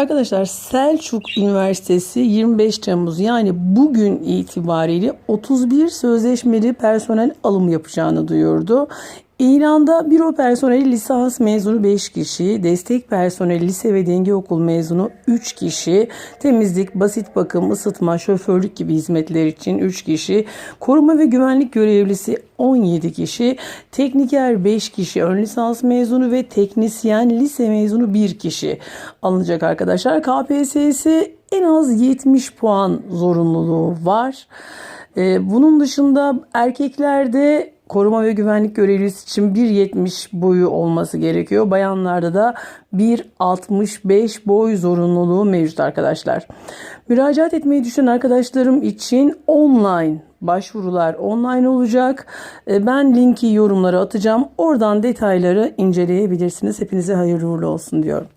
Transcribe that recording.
Arkadaşlar Selçuk Üniversitesi 25 Temmuz yani bugün itibariyle 31 sözleşmeli personel alım yapacağını duyurdu. İlanda büro personeli lisans mezunu 5 kişi, destek personeli lise ve denge okul mezunu 3 kişi, temizlik, basit bakım, ısıtma, şoförlük gibi hizmetler için 3 kişi, koruma ve güvenlik görevlisi 17 kişi, tekniker 5 kişi, ön lisans mezunu ve teknisyen lise mezunu 1 kişi alınacak arkadaşlar. KPSS en az 70 puan zorunluluğu var. Ee, bunun dışında erkeklerde koruma ve güvenlik görevlisi için 1.70 boyu olması gerekiyor. Bayanlarda da 1.65 boy zorunluluğu mevcut arkadaşlar. Müracaat etmeyi düşünen arkadaşlarım için online başvurular online olacak. Ee, Ben linki yorumlara atacağım. Oradan detayları inceleyebilirsiniz. Hepinize hayırlı uğurlu olsun diyorum.